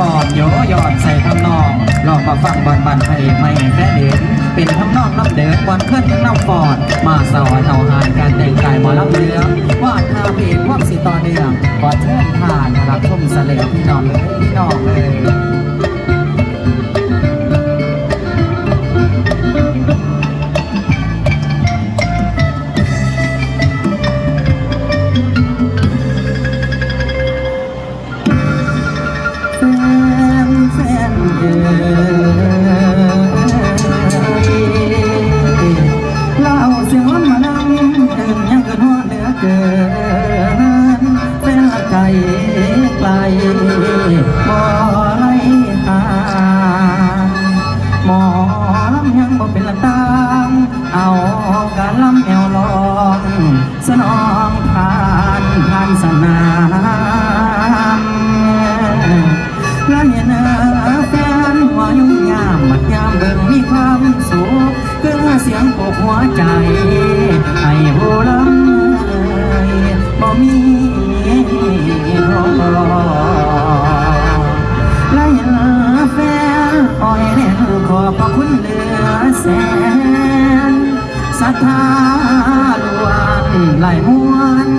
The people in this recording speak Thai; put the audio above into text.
ปอนโยยอดใส่ทำนองลองมาฟังบอลบันพระเอกไม่แฟนเด่นเป็นทำนองน้ำเดินบอลเคลื่อนน้ำฟอนมาสอนเอาหานการแต่งกายมาลับเรืองวาดทาเพลงความสิต่อเนื่องก่อนเชิญผ่านรับชมเสลวพี่น้องเลยพี่น้องเลย เล่าเสียงวันมานำเดินยังกันฮอดเหลือเกินแฟนละไกลไกลบ่ไล่หาหมอลำยังบ่เป็นละตามเอาการลำแอวลองสนองทานทานสนามแเสียงปกหัวใจ ให้โหลำบ่มีรอไล่แฟนอ้อยแน่นขอบพระคุณเหลือแสนศรัทธาล้วนไหลมวน